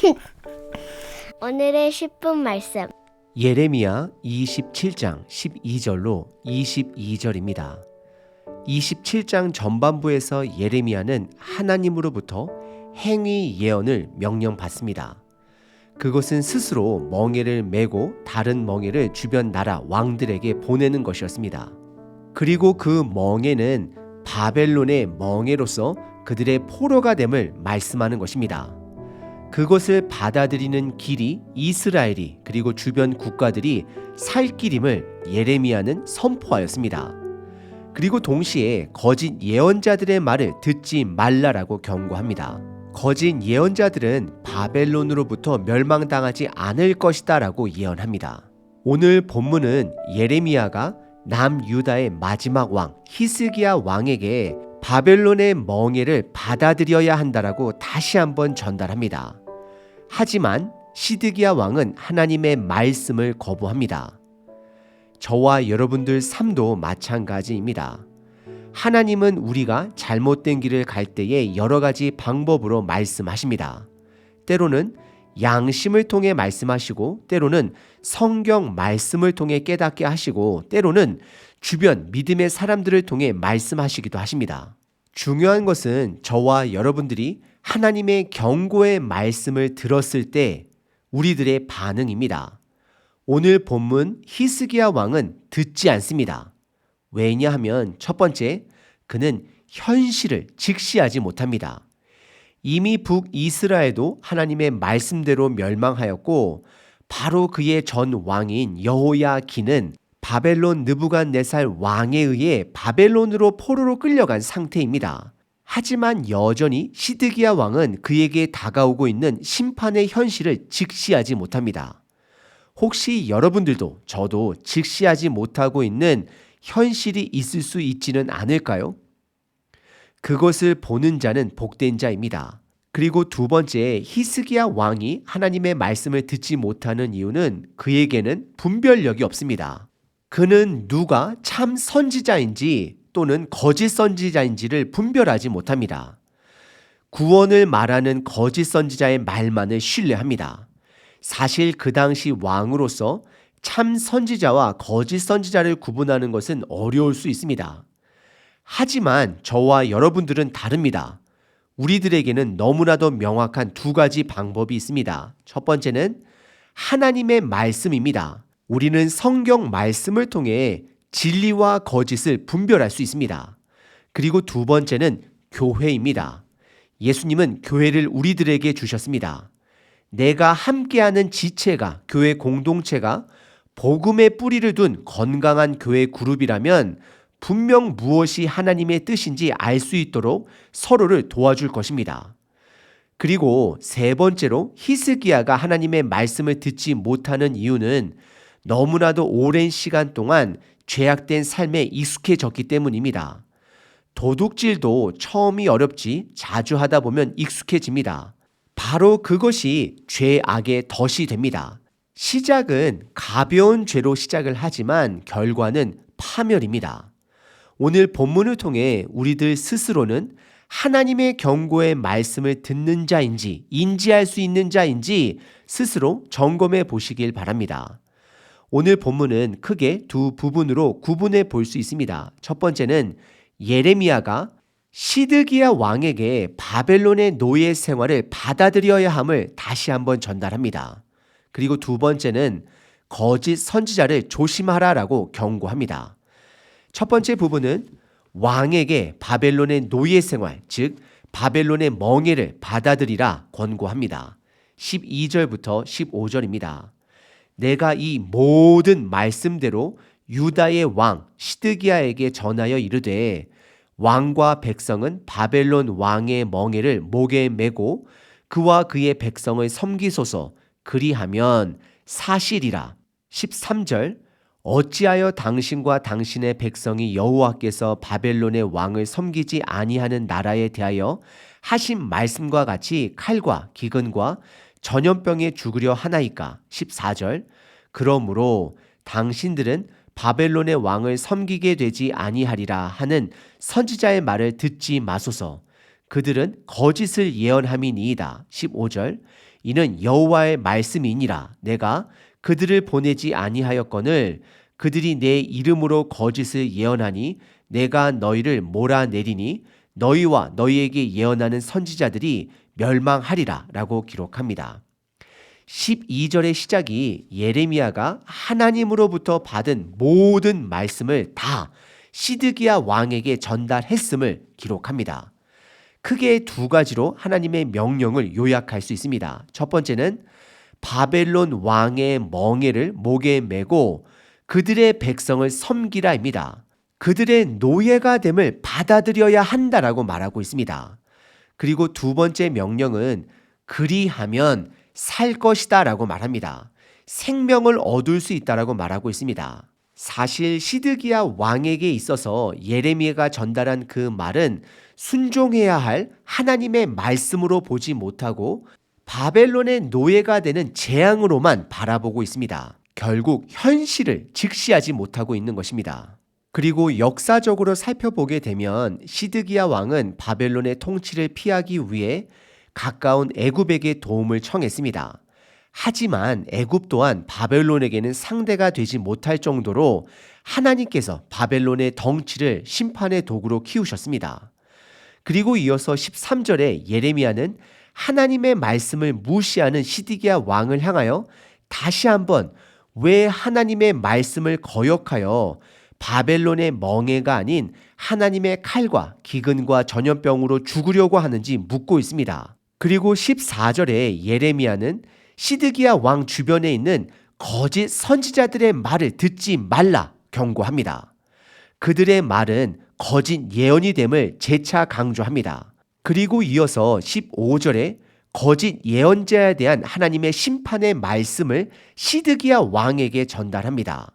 오늘의 10분 말씀. 예레미야 27장 12절로 22절입니다. 27장 전반부에서 예레미야는 하나님으로부터 행위 예언을 명령받습니다. 그것은 스스로 멍에를 메고 다른 멍에를 주변 나라 왕들에게 보내는 것이었습니다. 그리고 그 멍에는 바벨론의 멍에로서 그들의 포로가 됨을 말씀하는 것입니다. 그것을 받아들이는 길이 이스라엘이 그리고 주변 국가들이 살 길임을 예레미야는 선포하였습니다. 그리고 동시에 거짓 예언자들의 말을 듣지 말라라고 경고합니다. 거짓 예언자들은 바벨론으로부터 멸망당하지 않을 것이다라고 예언합니다. 오늘 본문은 예레미야가 남유다의 마지막 왕 히스기야 왕에게 바벨론의 멍에를 받아들여야 한다라고 다시 한번 전달합니다. 하지만 시드기야 왕은 하나님의 말씀을 거부합니다. 저와 여러분들 삶도 마찬가지입니다. 하나님은 우리가 잘못된 길을 갈 때에 여러 가지 방법으로 말씀하십니다. 때로는 양심을 통해 말씀하시고, 때로는 성경 말씀을 통해 깨닫게 하시고, 때로는 주변 믿음의 사람들을 통해 말씀하시기도 하십니다. 중요한 것은 저와 여러분들이 하나님의 경고의 말씀을 들었을 때 우리들의 반응입니다. 오늘 본문 히스기야 왕은 듣지 않습니다. 왜냐하면 첫 번째, 그는 현실을 직시하지 못합니다. 이미 북이스라엘도 하나님의 말씀대로 멸망하였고 바로 그의 전 왕인 여호야기는 바벨론 느부갓네살 왕에 의해 바벨론으로 포로로 끌려간 상태입니다. 하지만 여전히 시드기야 왕은 그에게 다가오고 있는 심판의 현실을 직시하지 못합니다. 혹시 여러분들도 저도 직시하지 못하고 있는 현실이 있을 수 있지는 않을까요? 그것을 보는 자는 복된 자입니다. 그리고 두 번째, 히스기야 왕이 하나님의 말씀을 듣지 못하는 이유는 그에게는 분별력이 없습니다. 그는 누가 참 선지자인지 또는 거짓 선지자인지를 분별하지 못합니다. 구원을 말하는 거짓 선지자의 말만을 신뢰합니다. 사실 그 당시 왕으로서 참 선지자와 거짓 선지자를 구분하는 것은 어려울 수 있습니다. 하지만 저와 여러분들은 다릅니다. 우리들에게는 너무나도 명확한 두 가지 방법이 있습니다. 첫 번째는 하나님의 말씀입니다. 우리는 성경 말씀을 통해 진리와 거짓을 분별할 수 있습니다. 그리고 두 번째는 교회입니다. 예수님은 교회를 우리들에게 주셨습니다. 내가 함께하는 지체가, 교회 공동체가 복음의 뿌리를 둔 건강한 교회 그룹이라면 분명 무엇이 하나님의 뜻인지 알 수 있도록 서로를 도와줄 것입니다. 그리고 세 번째로 히스기야가 하나님의 말씀을 듣지 못하는 이유는 너무나도 오랜 시간 동안 죄악된 삶에 익숙해졌기 때문입니다. 도둑질도 처음이 어렵지 자주 하다 보면 익숙해집니다. 바로 그것이 죄악의 덫이 됩니다. 시작은 가벼운 죄로 시작을 하지만 결과는 파멸입니다. 오늘 본문을 통해 우리들 스스로는 하나님의 경고의 말씀을 듣는 자인지 인지할 수 있는 자인지 스스로 점검해 보시길 바랍니다. 오늘 본문은 크게 두 부분으로 구분해 볼 수 있습니다. 첫 번째는 예레미야가 시드기야 왕에게 바벨론의 노예 생활을 받아들여야 함을 다시 한번 전달합니다. 그리고 두 번째는 거짓 선지자를 조심하라라고 경고합니다. 첫 번째 부분은 왕에게 바벨론의 노예 생활, 즉 바벨론의 멍에를 받아들이라 권고합니다. 12절부터 15절입니다. 내가 이 모든 말씀대로 유다의 왕 시드기야에게 전하여 이르되 왕과 백성은 바벨론 왕의 멍에를 목에 메고 그와 그의 백성을 섬기소서. 그리하면 사실이라. 13절. 어찌하여 당신과 당신의 백성이 여호와께서 바벨론의 왕을 섬기지 아니하는 나라에 대하여 하신 말씀과 같이 칼과 기근과 전염병에 죽으려 하나이까? 14절. 그러므로 당신들은 바벨론의 왕을 섬기게 되지 아니하리라 하는 선지자의 말을 듣지 마소서. 그들은 거짓을 예언함이니이다. 15절. 이는 여호와의 말씀이니라. 내가 그들을 보내지 아니하였거늘 그들이 내 이름으로 거짓을 예언하니 내가 너희를 몰아내리니 너희와 너희에게 예언하는 선지자들이 멸망하리라 라고 기록합니다. 12절의 시작이 예레미야가 하나님으로부터 받은 모든 말씀을 다 시드기야 왕에게 전달했음을 기록합니다. 크게 두 가지로 하나님의 명령을 요약할 수 있습니다. 첫 번째는 바벨론 왕의 멍에를 목에 메고 그들의 백성을 섬기라입니다. 그들의 노예가 됨을 받아들여야 한다라고 말하고 있습니다. 그리고 두 번째 명령은 그리하면 살 것이다라고 말합니다. 생명을 얻을 수 있다라고 말하고 있습니다. 사실 시드기야 왕에게 있어서 예레미야가 전달한 그 말은 순종해야 할 하나님의 말씀으로 보지 못하고 바벨론의 노예가 되는 재앙으로만 바라보고 있습니다. 결국 현실을 직시하지 못하고 있는 것입니다. 그리고 역사적으로 살펴보게 되면 시드기야 왕은 바벨론의 통치를 피하기 위해 가까운 애굽에게 도움을 청했습니다. 하지만 애굽 또한 바벨론에게는 상대가 되지 못할 정도로 하나님께서 바벨론의 덩치를 심판의 도구로 키우셨습니다. 그리고 이어서 13절에 예레미야는 하나님의 말씀을 무시하는 시디기야 왕을 향하여 다시 한번 왜 하나님의 말씀을 거역하여 바벨론의 멍해가 아닌 하나님의 칼과 기근과 전염병으로 죽으려고 하는지 묻고 있습니다. 그리고 14절에 예레미야는 시드기야 왕 주변에 있는 거짓 선지자들의 말을 듣지 말라 경고합니다. 그들의 말은 거짓 예언이 됨을 재차 강조합니다. 그리고 이어서 15절에 거짓 예언자에 대한 하나님의 심판의 말씀을 시드기야 왕에게 전달합니다.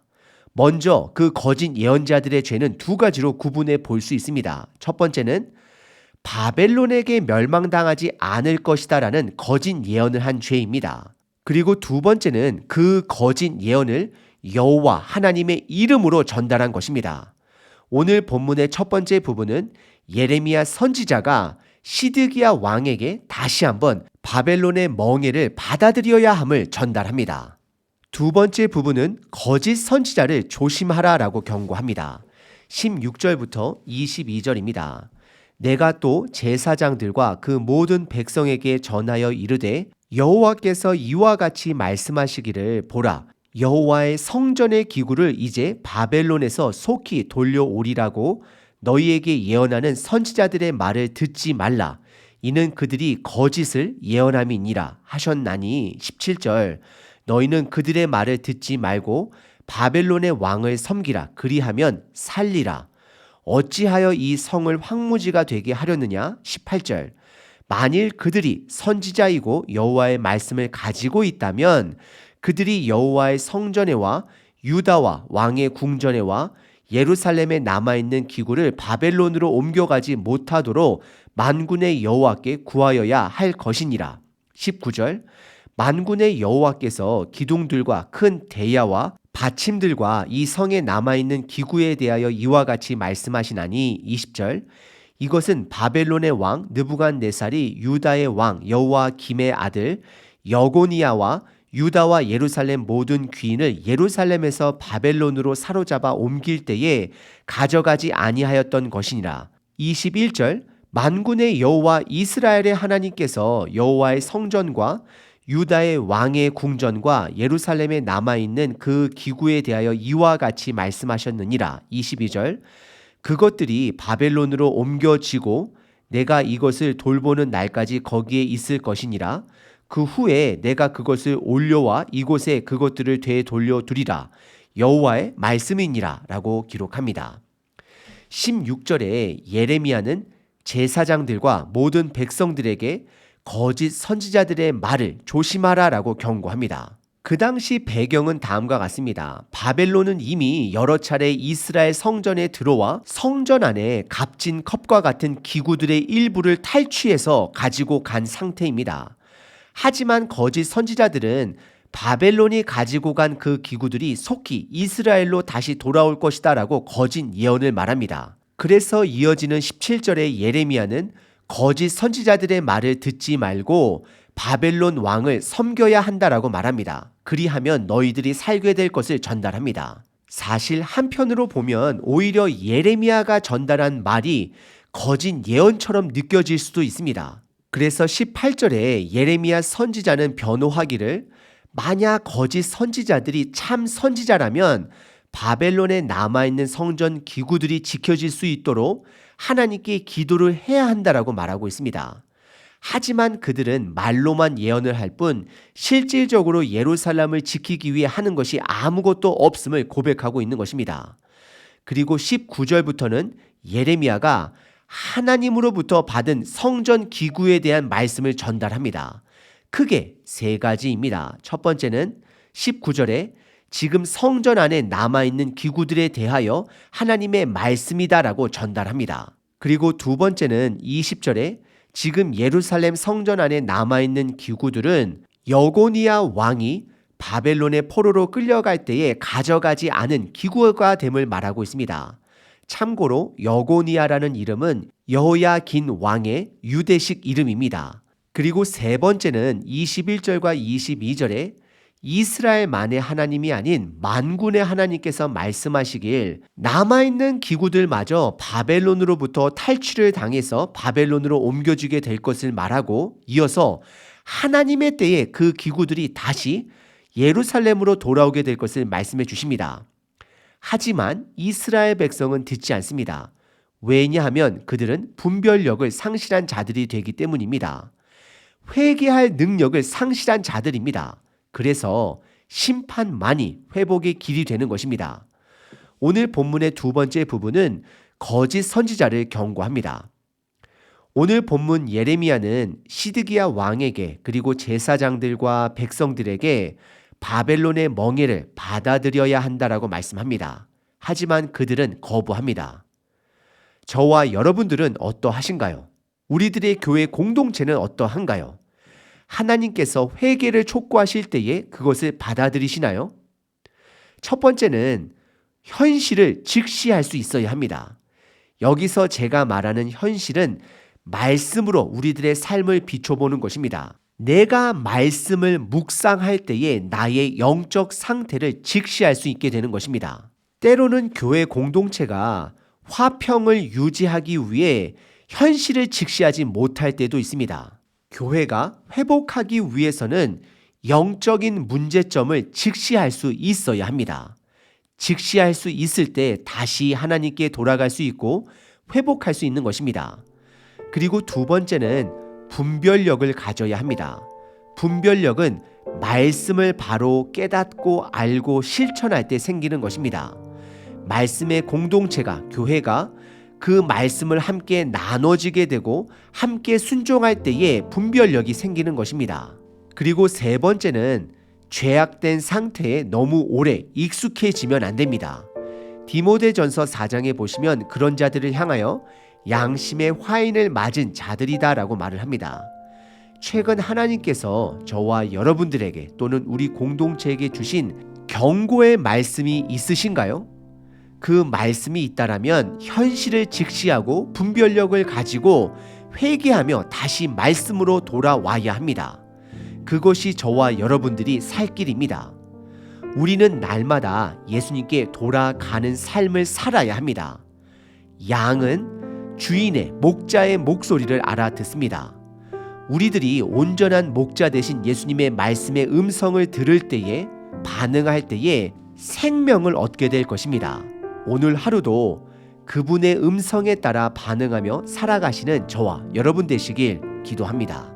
먼저 그 거짓 예언자들의 죄는 두 가지로 구분해 볼 수 있습니다. 첫 번째는 바벨론에게 멸망당하지 않을 것이다라는 거짓 예언을 한 죄입니다. 그리고 두 번째는 그 거짓 예언을 여호와 하나님의 이름으로 전달한 것입니다. 오늘 본문의 첫 번째 부분은 예레미야 선지자가 시드기야 왕에게 다시 한번 바벨론의 멍해를 받아들여야 함을 전달합니다. 두 번째 부분은 거짓 선지자를 조심하라라고 경고합니다. 16절부터 22절입니다. 내가 또 제사장들과 그 모든 백성에게 전하여 이르되 여호와께서 이와 같이 말씀하시기를 보라 여호와의 성전의 기구를 이제 바벨론에서 속히 돌려오리라고 너희에게 예언하는 선지자들의 말을 듣지 말라 이는 그들이 거짓을 예언함이니라 하셨나니 17절 너희는 그들의 말을 듣지 말고 바벨론의 왕을 섬기라. 그리하면 살리라. 어찌하여 이 성을 황무지가 되게 하려느냐? 18절. 만일 그들이 선지자이고 여호와의 말씀을 가지고 있다면 그들이 여호와의 성전에와 유다와 왕의 궁전에와 예루살렘에 남아 있는 기구를 바벨론으로 옮겨가지 못하도록 만군의 여호와께 구하여야 할 것이니라. 19절 만군의 여호와께서 기둥들과 큰 대야와 받침들과 이 성에 남아 있는 기구에 대하여 이와 같이 말씀하시나니 20절 이것은 바벨론의 왕 느부갓네살이 유다의 왕 여호와 김의 아들 여고니아와 유다와 예루살렘 모든 귀인을 예루살렘에서 바벨론으로 사로잡아 옮길 때에 가져가지 아니하였던 것이니라. 21절 만군의 여호와 이스라엘의 하나님께서 여호와의 성전과 유다의 왕의 궁전과 예루살렘에 남아 있는 그 기구에 대하여 이와 같이 말씀하셨느니라. 22절 그것들이 바벨론으로 옮겨지고 내가 이것을 돌보는 날까지 거기에 있을 것이니라. 그 후에 내가 그것을 올려와 이곳에 그것들을 되돌려 두리라. 여호와의 말씀이니라라고 기록합니다. 16절에 예레미야는 제사장들과 모든 백성들에게 거짓 선지자들의 말을 조심하라라고 경고합니다. 그 당시 배경은 다음과 같습니다. 바벨론은 이미 여러 차례 이스라엘 성전에 들어와 성전 안에 값진 컵과 같은 기구들의 일부를 탈취해서 가지고 간 상태입니다. 하지만 거짓 선지자들은 바벨론이 가지고 간 그 기구들이 속히 이스라엘로 다시 돌아올 것이다라고 거짓 예언을 말합니다. 그래서 이어지는 17절의 예레미야는 거짓 선지자들의 말을 듣지 말고 바벨론 왕을 섬겨야 한다라고 말합니다. 그리하면 너희들이 살게 될 것을 전달합니다. 사실 한편으로 보면 오히려 예레미야가 전달한 말이 거짓 예언처럼 느껴질 수도 있습니다. 그래서 18절에 예레미야 선지자는 변호하기를 만약 거짓 선지자들이 참 선지자라면 바벨론에 남아있는 성전 기구들이 지켜질 수 있도록 하나님께 기도를 해야 한다라고 말하고 있습니다. 하지만 그들은 말로만 예언을 할 뿐 실질적으로 예루살렘을 지키기 위해 하는 것이 아무것도 없음을 고백하고 있는 것입니다. 그리고 19절부터는 예레미야가 하나님으로부터 받은 성전 기구에 대한 말씀을 전달합니다. 크게 세 가지입니다. 첫 번째는 19절에 지금 성전 안에 남아있는 기구들에 대하여 하나님의 말씀이다라고 전달합니다. 그리고 두 번째는 20절에 지금 예루살렘 성전 안에 남아있는 기구들은 여고니아 왕이 바벨론의 포로로 끌려갈 때에 가져가지 않은 기구가 됨을 말하고 있습니다. 참고로 여고니아라는 이름은 여호야긴 왕의 유대식 이름입니다. 그리고 세 번째는 21절과 22절에 이스라엘만의 하나님이 아닌 만군의 하나님께서 말씀하시길 남아있는 기구들마저 바벨론으로부터 탈취를 당해서 바벨론으로 옮겨지게 될 것을 말하고 이어서 하나님의 때에 그 기구들이 다시 예루살렘으로 돌아오게 될 것을 말씀해 주십니다. 하지만 이스라엘 백성은 듣지 않습니다. 왜냐하면 그들은 분별력을 상실한 자들이 되기 때문입니다. 회개할 능력을 상실한 자들입니다. 그래서 심판만이 회복의 길이 되는 것입니다. 오늘 본문의 두 번째 부분은 거짓 선지자를 경고합니다. 오늘 본문 예레미야는 시드기야 왕에게 그리고 제사장들과 백성들에게 바벨론의 멍에를 받아들여야 한다라고 말씀합니다. 하지만 그들은 거부합니다. 저와 여러분들은 어떠하신가요? 우리들의 교회 공동체는 어떠한가요? 하나님께서 회개를 촉구하실 때에 그것을 받아들이시나요? 첫 번째는 현실을 직시할 수 있어야 합니다. 여기서 제가 말하는 현실은 말씀으로 우리들의 삶을 비춰보는 것입니다. 내가 말씀을 묵상할 때에 나의 영적 상태를 직시할 수 있게 되는 것입니다. 때로는 교회 공동체가 화평을 유지하기 위해 현실을 직시하지 못할 때도 있습니다. 교회가 회복하기 위해서는 영적인 문제점을 직시할 수 있어야 합니다. 직시할 수 있을 때 다시 하나님께 돌아갈 수 있고 회복할 수 있는 것입니다. 그리고 두 번째는 분별력을 가져야 합니다. 분별력은 말씀을 바로 깨닫고 알고 실천할 때 생기는 것입니다. 말씀의 공동체가, 교회가 그 말씀을 함께 나눠지게 되고 함께 순종할 때에 분별력이 생기는 것입니다. 그리고 세 번째는 죄악된 상태에 너무 오래 익숙해지면 안 됩니다. 디모데전서 4장에 보시면 그런 자들을 향하여 양심의 화인을 맞은 자들이다라고 말을 합니다. 최근 하나님께서 저와 여러분들에게 또는 우리 공동체에게 주신 경고의 말씀이 있으신가요? 그 말씀이 있다라면 현실을 직시하고 분별력을 가지고 회개하며 다시 말씀으로 돌아와야 합니다. 그것이 저와 여러분들이 살 길입니다. 우리는 날마다 예수님께 돌아가는 삶을 살아야 합니다. 양은 주인의 목자의 목소리를 알아듣습니다. 우리들이 온전한 목자 대신 예수님의 말씀의 음성을 들을 때에 반응할 때에 생명을 얻게 될 것입니다. 오늘 하루도 그분의 음성에 따라 반응하며 살아가시는 저와 여러분 되시길 기도합니다.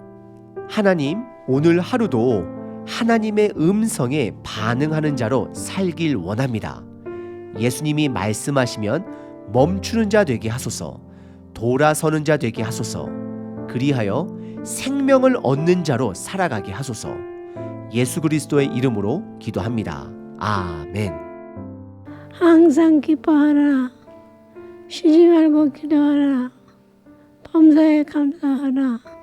하나님, 오늘 하루도 하나님의 음성에 반응하는 자로 살길 원합니다. 예수님이 말씀하시면 멈추는 자 되게 하소서, 돌아서는 자 되게 하소서, 그리하여 생명을 얻는 자로 살아가게 하소서. 예수 그리스도의 이름으로 기도합니다. 아멘. 항상 기뻐하라. 쉬지 말고 기도하라. 범사에 감사하라.